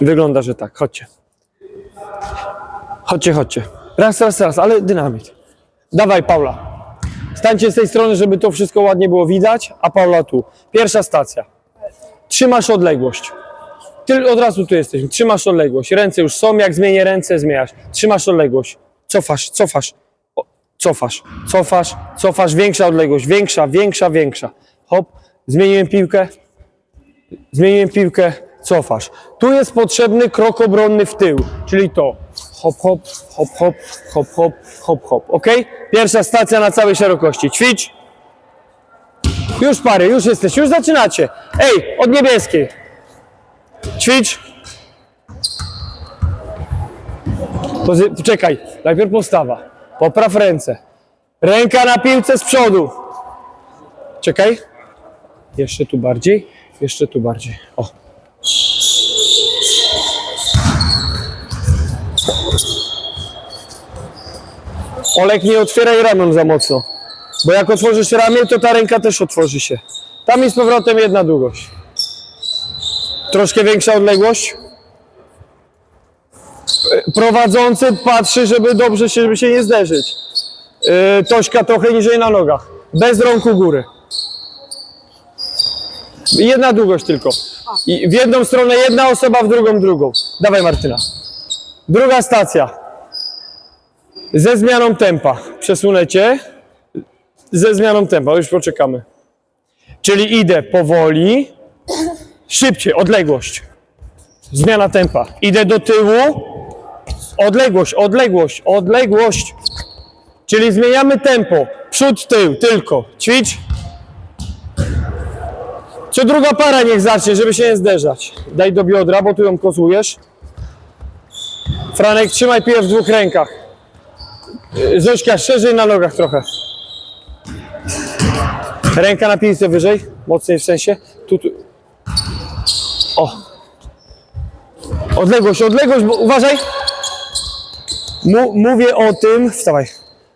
Wygląda, że tak. Chodźcie. Chodźcie, chodźcie. Raz, raz, raz, ale dynamit. Dawaj, Paula. Stańcie z tej strony, żeby to wszystko ładnie było widać, a Paula tu. Pierwsza stacja. Trzymasz odległość. Ty od razu tu jesteśmy. Trzymasz odległość. Ręce już są, jak zmienię ręce, zmieniasz. Trzymasz odległość. Cofasz, cofasz. O, cofasz, cofasz, cofasz. Większa odległość. Większa, większa, większa. Hop. Zmieniłem piłkę. Zmieniłem piłkę. Cofasz. Tu jest potrzebny krok obronny w tył, czyli to. Hop, hop, hop, hop, hop, hop, hop, hop. Ok? Pierwsza stacja na całej szerokości. Ćwicz. Już pary, już jesteś, już zaczynacie. Ej, od niebieskiej. Ćwicz. Czekaj, najpierw postawa. Popraw ręce. Ręka na piłce z przodu. Czekaj. Jeszcze tu bardziej. Jeszcze tu bardziej. O. Olek, nie otwieraj ramion za mocno. Bo jak otworzysz ramię, to ta ręka też otworzy się. Tam jest z powrotem jedna długość. Troszkę większa odległość. Prowadzący patrzy, żeby dobrze się, żeby się nie zderzyć. Yy, Tośka trochę niżej na nogach. Bez rąk u góry. Jedna długość tylko. I w jedną stronę jedna osoba, w drugą drugą. Dawaj Martyna. Druga stacja. Ze zmianą tempa. Przesunę cię. Ze zmianą tempa. Już poczekamy. Czyli idę powoli. Szybciej, odległość. Zmiana tempa. Idę do tyłu. Odległość, odległość, odległość. Czyli zmieniamy tempo. Przód, tył, tylko. Ćwicz. Co druga para niech zacznie, żeby się nie zderzać. Daj do biodra, bo tu ją kozujesz. Franek, trzymaj piłę w dwóch rękach. Yy, Zośka, szerzej na nogach trochę. Ręka na piłce wyżej, mocniej w sensie. Tu, tu. O. Odległość, odległość, bo uważaj. Mówię o tym, wstawaj.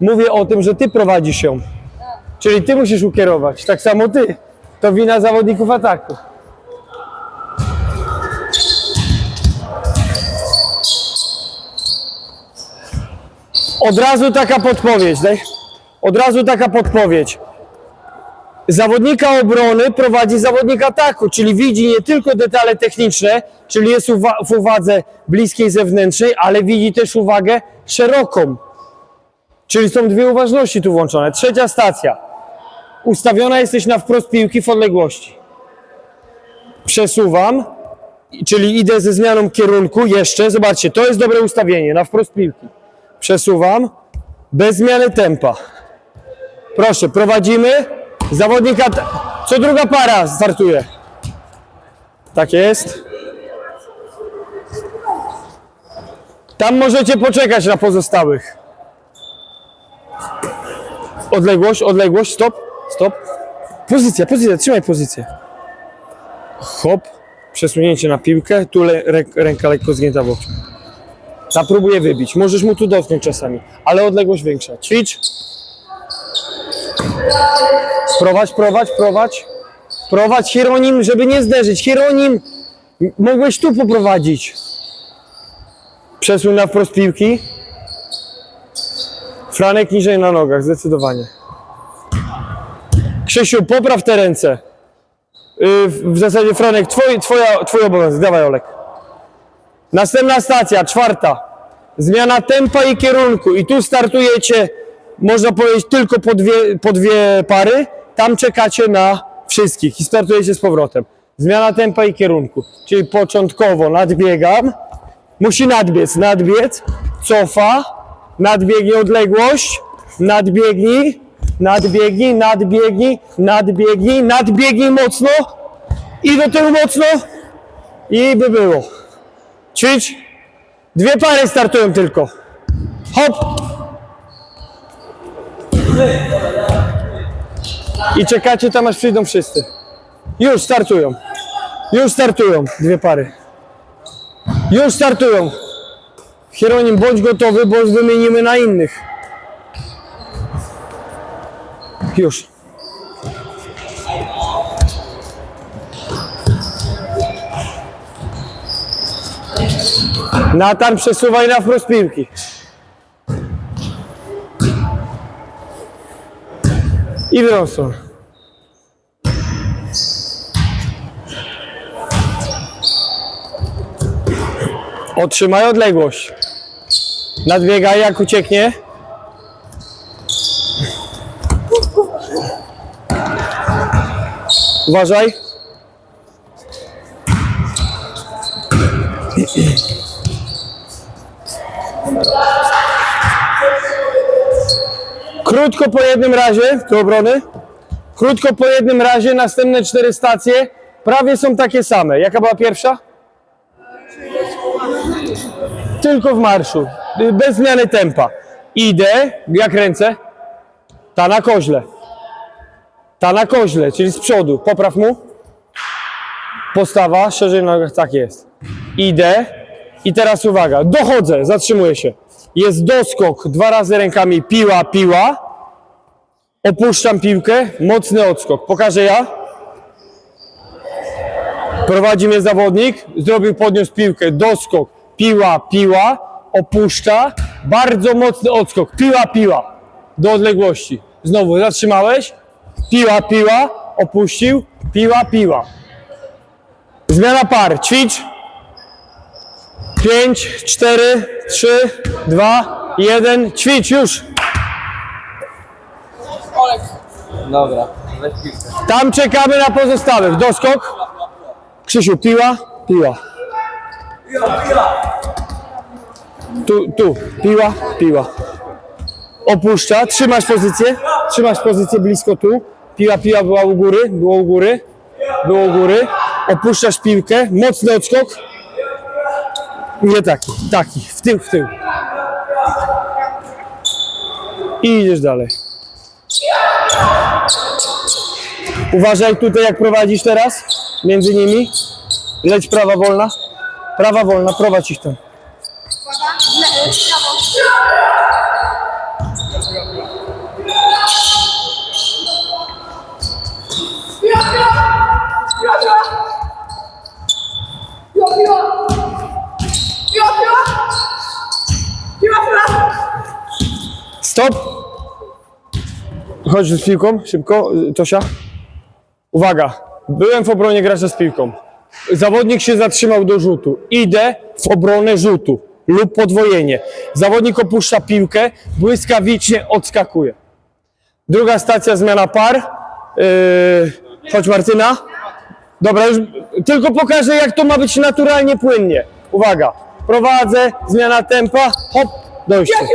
Mówię o tym, że ty prowadzisz ją. Czyli ty musisz ukierować. Tak samo ty. To wina zawodników ataku. Od razu taka podpowiedź, daj. Od razu taka podpowiedź. Zawodnika obrony prowadzi zawodnik ataku, czyli widzi nie tylko detale techniczne, czyli jest uwa- w uwadze bliskiej zewnętrznej, ale widzi też uwagę szeroką. Czyli są dwie uważności tu włączone. Trzecia stacja. Ustawiona jesteś na wprost piłki w odległości. Przesuwam, czyli idę ze zmianą kierunku jeszcze. Zobaczcie, to jest dobre ustawienie na wprost piłki. Przesuwam, bez zmiany tempa. Proszę, prowadzimy. Zawodnika, co druga para startuje. Tak jest. Tam możecie poczekać na pozostałych. Odległość, odległość, stop, stop. Pozycja, pozycja, trzymaj pozycję. Hop, przesunięcie na piłkę, tu ręka lekko zgięta w próbuje wybić, możesz mu tu dotknąć czasami, ale odległość większa. Ćwicz. Prowadź, prowadź, prowadź. Prowadź Hieronim, żeby nie zderzyć. Hieronim, mogłeś tu poprowadzić. Przesuń na wprost piłki. Franek niżej na nogach, zdecydowanie. Krzysiu, popraw te ręce. Yy, w- zasadzie Franek, twój, twoja, twój obowiązek. Dawaj Olek. Następna stacja, czwarta. Zmiana tempa i kierunku. I tu startujecie, można powiedzieć, tylko po dwie, po dwie pary. Tam czekacie na wszystkich i startujecie z powrotem. Zmiana tempa i kierunku. Czyli początkowo nadbiegam. Musi nadbiec, nadbiec, cofa, nadbiegnie odległość, nadbiegnij, nadbiegnij, nadbiegnij, nadbiegnij, nadbiegnij mocno i do tyłu mocno i by było. Ćwicz. Dwie pary startują tylko. Hop. I czekacie tam aż przyjdą wszyscy. Już startują. Już startują dwie pary. Już startują. Hieronim, bądź gotowy, bo wymienimy na innych. Już. Natan, przesuwaj na wprost piłki. I w drugą. Otrzymaj odległość. Nadbiegaj jak ucieknie. Uważaj. Krótko po jednym razie, do obrony. Krótko po jednym razie, następne cztery stacje prawie są takie same. Jaka była pierwsza? Tylko w marszu, bez zmiany tempa. Idę, jak ręce? Ta na koźle. Ta na koźle, czyli z przodu. Popraw mu. Postawa, szerzej nogach, tak jest. Idę i teraz uwaga, dochodzę, zatrzymuję się. Jest doskok, dwa razy rękami, piła, piła. Opuszczam piłkę, mocny odskok. Pokażę ja. Prowadzi mnie zawodnik, zrobił, podniósł piłkę, doskok, piła, piła, opuszcza, bardzo mocny odskok, piła, piła, do odległości. Znowu zatrzymałeś, piła, piła, opuścił, piła, piła. Zmiana par, ćwicz. 5, 4, 3, 2, 1, ćwicz już. Dobra. Tam czekamy na pozostałych. Doskok. Krzysiu, piła, piła. Tu, tu, piła, piła. Opuszcza, trzymasz pozycję, trzymasz pozycję blisko tu. Piła, piła była u góry, było u góry, było u góry. Opuszczasz piłkę, mocny odskok. Nie taki, taki, w tył, w tył. I idziesz dalej. Uważaj tutaj jak prowadzisz teraz, między nimi. Leć prawa wolna. Prawa wolna, prowadź ich tam. Stop! Chodź z piłką, szybko, y, Tosia. Uwaga, byłem w obronie gracza z piłką. Zawodnik się zatrzymał do rzutu. Idę w obronę rzutu lub podwojenie. Zawodnik opuszcza piłkę, błyskawicznie odskakuje. Druga stacja, zmiana par. Yy, chodź Martyna. Dobra, już tylko pokażę jak to ma być naturalnie, płynnie. Uwaga, prowadzę, zmiana tempa, hop, dojście.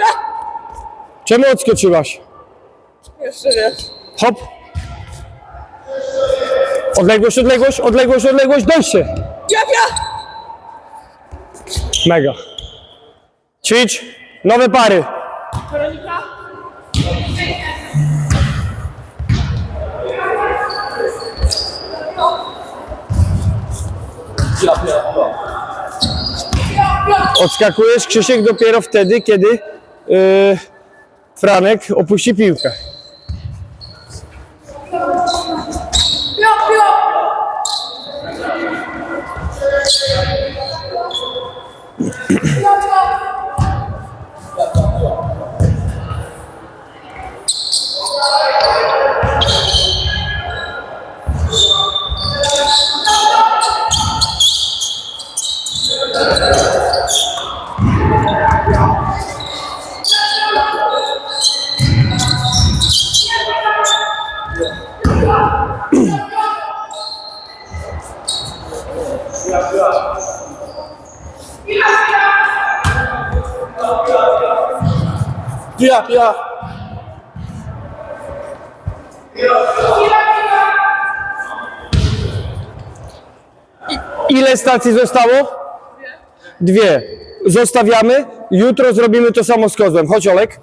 Czemu odskoczyłaś? Jeszcze wiesz. Hop. Odległość, odległość, odległość, odległość, dojście. Jaka? Mega. Ćwicz. Nowe pary. Weronika? Odskakujesz, Krzysiek, dopiero wtedy, kiedy yy, Franek opuści piłkę. Ile stacji zostało? Dwie. Zostawiamy. Jutro zrobimy to samo z kozłem. Chodź Olek.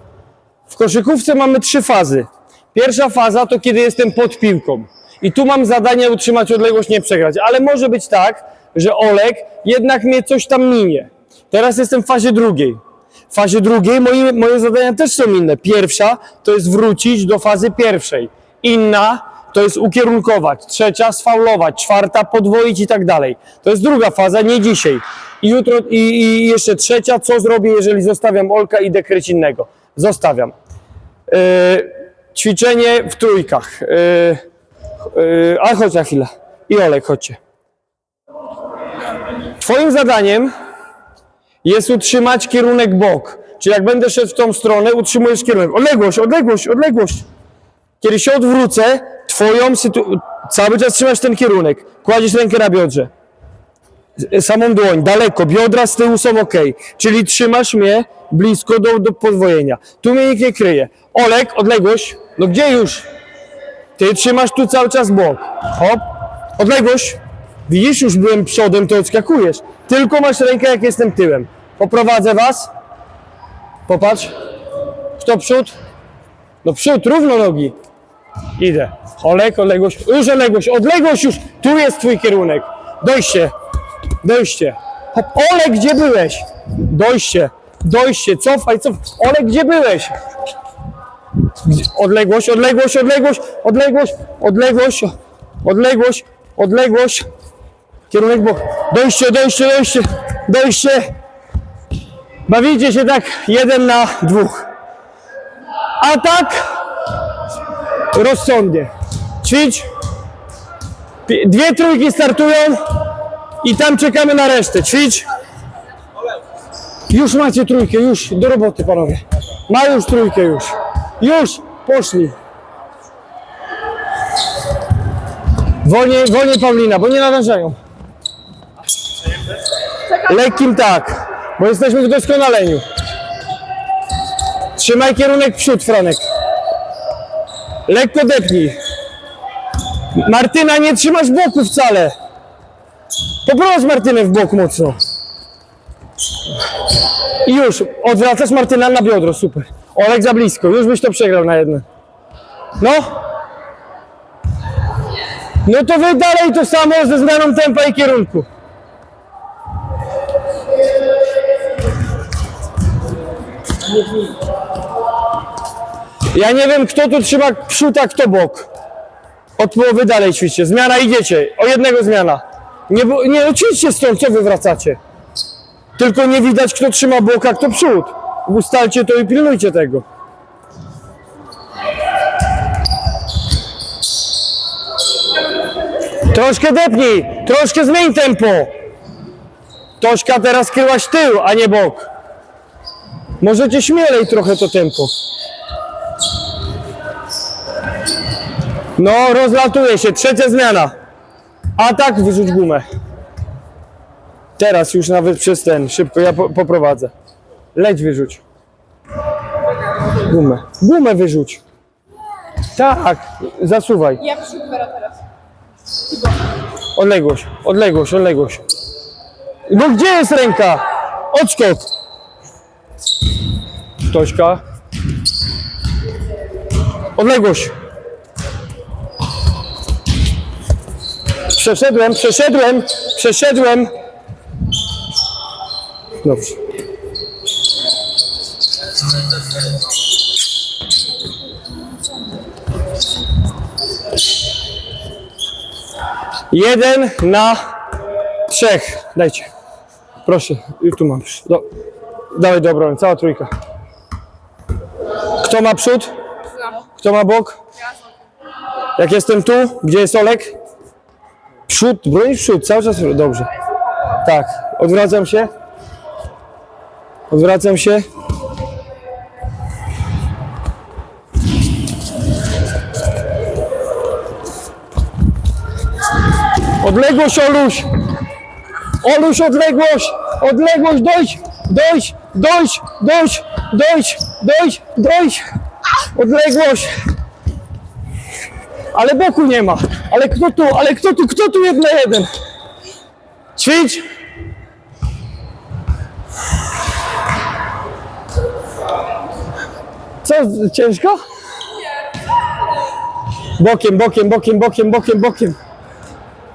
W koszykówce mamy trzy fazy. Pierwsza faza to kiedy jestem pod piłką. I tu mam zadanie utrzymać odległość, nie przegrać. Ale może być tak, że Olek jednak mnie coś tam minie. Teraz jestem w fazie drugiej. W fazie drugiej moje, moje zadania też są inne. Pierwsza to jest wrócić do fazy pierwszej. Inna to jest ukierunkować. Trzecia sfaulować. Czwarta podwoić i tak dalej. To jest druga faza, nie dzisiaj. I jutro, i, i jeszcze trzecia, co zrobię, jeżeli zostawiam Olka i dekret innego? Zostawiam. Yy, ćwiczenie w trójkach. Yy, yy, ale chodź na chwilę. I Olek, chodźcie. Twoim zadaniem jest utrzymać kierunek bok. Czyli jak będę szedł w tą stronę, utrzymujesz kierunek. Odległość, odległość, odległość. Kiedy się odwrócę, twoją cały czas trzymasz ten kierunek. Kładziesz rękę na biodrze. Samą dłoń, daleko, biodra z tyłu są ok. Czyli trzymasz mnie blisko do, do podwojenia. Tu mnie nikt nie kryje. Olek, odległość. No gdzie już? Ty trzymasz tu cały czas bok. Hop. Odległość. Widzisz, już byłem przodem, to odskakujesz. Tylko masz rękę, jak jestem tyłem. Poprowadzę was. Popatrz. Kto przód? No przód, równo nogi. Idę. Olek, odległość. Już odległość, odległość już. Tu jest twój kierunek. Dojście. Dojście. Hop. Olek, gdzie byłeś? Dojście. Dojście. Cofaj, cofaj. Olek, gdzie byłeś? Odległość, odległość, odległość, odległość, odległość, odległość, odległość. Kierunek bok. Dojście, dojście, dojście, dojście. Bawicie się tak jeden na dwóch. Atak rozsądnie. Ćwicz. Dwie trójki startują i tam czekamy na resztę. Ćwicz. Już macie trójkę, już do roboty panowie. Ma już trójkę już. Już, poszli. Wolniej, wolniej Paulina, bo nie nadążają. Lekkim tak, bo jesteśmy w doskonaleniu. Trzymaj kierunek przód, Franek. Lekko depnij. Martyna, nie trzymasz boku wcale. Poprowadź Martynę w bok mocno. I już, odwracasz Martyna na biodro, super. Olek za blisko, już byś to przegrał na jedno. No. No to wy dalej to samo ze zmianą tempa i kierunku. Ja nie wiem, kto tu trzyma przód, a kto bok. Od połowy dalej ćwiczcie. Zmiana idziecie. O jednego zmiana. Nie, nie ćwiczcie stąd, co wy wracacie. Tylko nie widać, kto trzyma bok, a kto przód. Ustalcie to i pilnujcie tego. Troszkę depnij, troszkę zmień tempo. Tośka teraz kryłaś tył, a nie bok. Możecie śmielej trochę to tempo. No, rozlatuje się. Trzecia zmiana. Atak, wyrzuć gumę. Teraz już nawet przez ten. Szybko, ja po, poprowadzę. Leć wyrzuć. Gumę. Gumę wyrzuć. Tak, zasuwaj. Ja przód biorę teraz. Odległość, odległość, odległość. No gdzie jest ręka? Odskok. Tośka. Odległość. Przeszedłem, przeszedłem, przeszedłem. Dobrze. Jeden na trzech. Dajcie. Proszę, i tu mam. Do, dawaj do cała trójka. Kto ma przód? Kto ma bok? Jak jestem tu, gdzie jest Olek? Przód, bronisz przód, cały czas dobrze. Tak, odwracam się. Odwracam się. Odległość, Oluś! Oluś, odległość! Odległość, dojść! Dojść! Dojść! Dojść! Dojść! Dojść! Dojść! Odległość! Ale boku nie ma! Ale kto tu? Ale kto tu? Kto tu jeden na jeden? Ćwicz! Co? Ciężko? Bokiem, bokiem, bokiem, bokiem, bokiem, bokiem.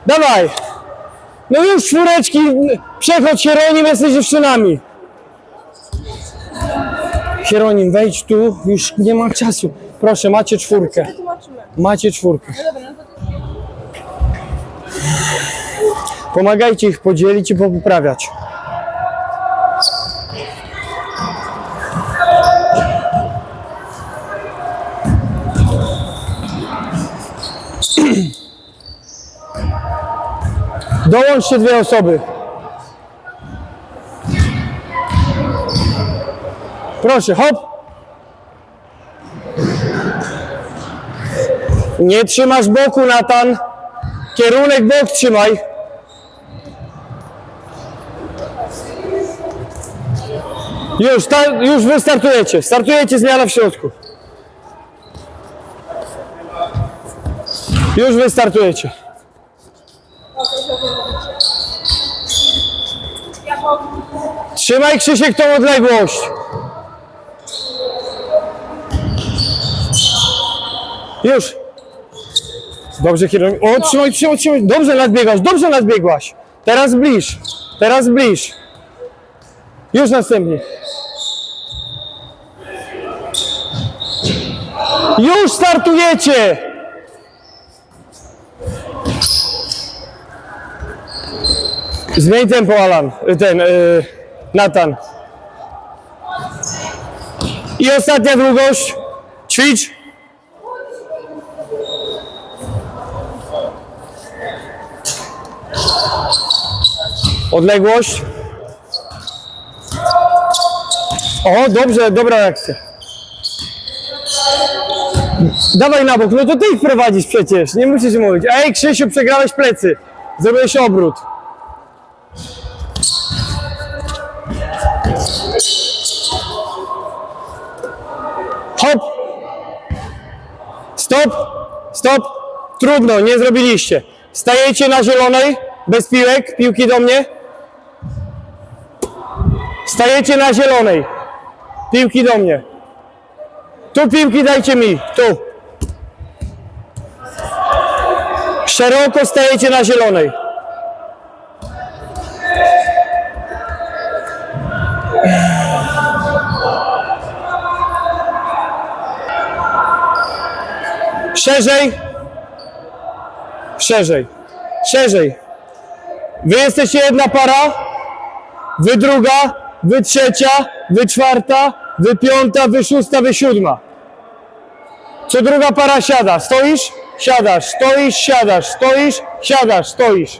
Dawaj! No już czwóreczki, przechodź Hieronim, jesteś dziewczynami. Hieronim, wejdź tu, już nie mam czasu. Proszę, macie czwórkę. Macie czwórkę. Pomagajcie ich podzielić i poprawiać. Dołączcie dwie osoby. Proszę, hop. Nie trzymasz boku, Natan. Kierunek bok trzymaj. Już, ta, już wy startujecie. Startujecie zmiana w środku. Już wy startujecie. Trzymaj Krzysiek tą odległość. Już. Dobrze, kierunek. O, trzymaj, trzymaj, trzymaj. Dobrze nadbiegasz, dobrze nadbiegłaś. Teraz bliż. Teraz bliż. Już następnie. Już startujecie! Zmień tempo, Alan. Ten, yy, Natan. I ostatnia długość. Ćwicz. Odległość. O, dobrze, dobra akcja. Dawaj na bok, no to ty ich prowadzisz przecież, nie musisz mówić. Ej, Krzysiu, przegrałeś plecy. Zrobiłeś obrót. Hop! Stop! Stop! Trudno, nie zrobiliście. Stajecie na zielonej, bez piłek, piłki do mnie. Stajecie na zielonej, piłki do mnie. Tu piłki dajcie mi, tu. Szeroko stajecie na zielonej. Szerzej. Szerzej. Szerzej. Wy jesteście jedna para, wy druga, wy trzecia, wy czwarta, wy piąta, wy szósta, wy siódma. Co druga para siada. Stoisz? Siadasz. Stoisz? Siadasz. Stoisz? Siadasz. Stoisz.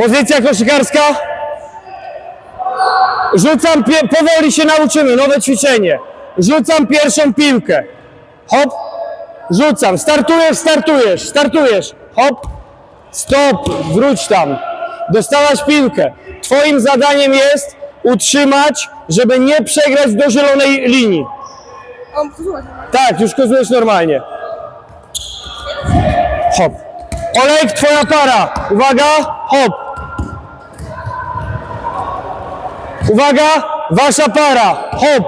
Pozycja koszykarska. Rzucam, powoli się nauczymy, nowe ćwiczenie. Rzucam pierwszą piłkę. Hop. Rzucam. Startujesz, startujesz, startujesz. Hop. Stop. Wróć tam. Dostałaś piłkę. Twoim zadaniem jest utrzymać, żeby nie przegrać do zielonej linii. Tak, już kozujesz normalnie. Hop. Olejk, twoja para. Uwaga, hop. Uwaga, wasza para. Hop.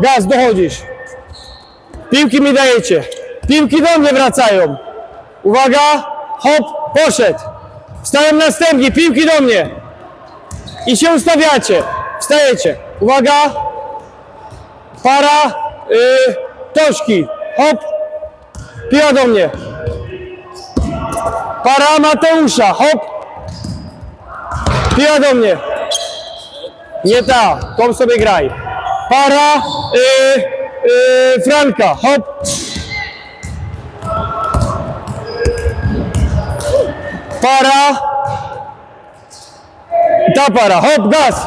Gaz, dochodzisz. Piłki mi dajecie. Piłki do mnie wracają. Uwaga, hop, poszedł. Wstają następni, piłki do mnie. I się ustawiacie. Wstajecie. Uwaga, para, yy, Toszki, hop, piła do mnie. Para Mateusza, hop, piła do mnie. Nie ta, tą sobie graj. Para yy, yy, Franka, hop. Para, ta para, hop, gaz.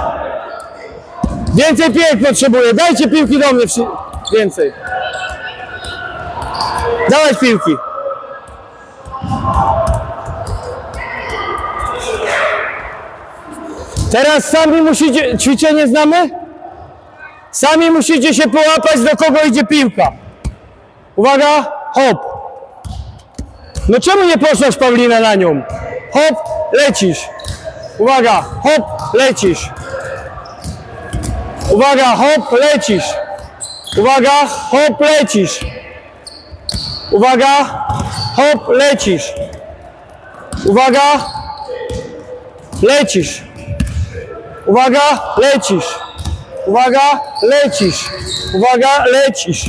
Więcej piłek potrzebuję. Dajcie piłki do mnie. Więcej. Dawaj piłki. Teraz sami musicie, ćwiczenie znamy? Sami musicie się połapać, do kogo idzie piłka. Uwaga, hop. No czemu nie poszłaś Paulina na nią? Hop, lecisz. Uwaga, hop, lecisz. Uwaga, hop, lecisz. Uwaga, hop, lecisz. Uwaga, hop, lecisz. Uwaga, lecisz. Uwaga, lecisz. Uwaga, lecisz. Uwaga, lecisz.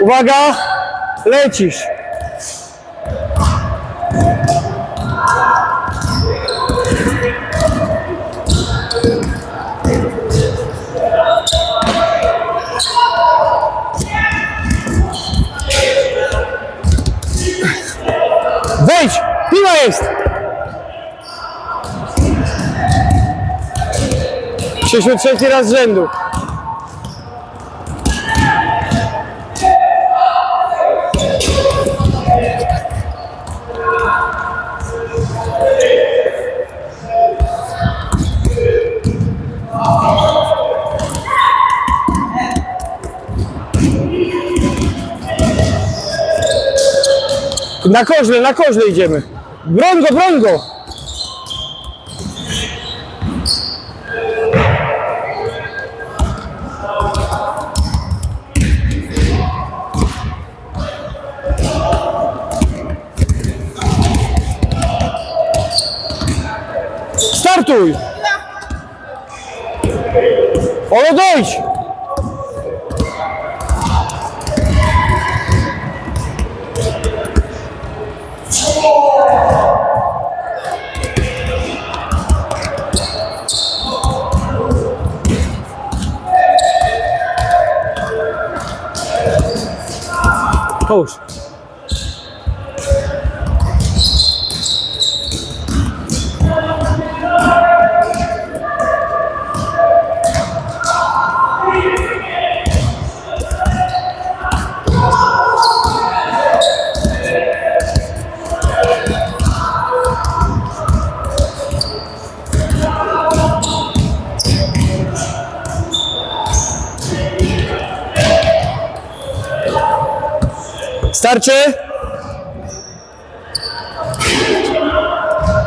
Uwaga, lecisz. Jest! Krzysiu trzeci raz z rzędu. Na koźle, na koźle idziemy. Bronco, bronco! Startuj! host. Starczy?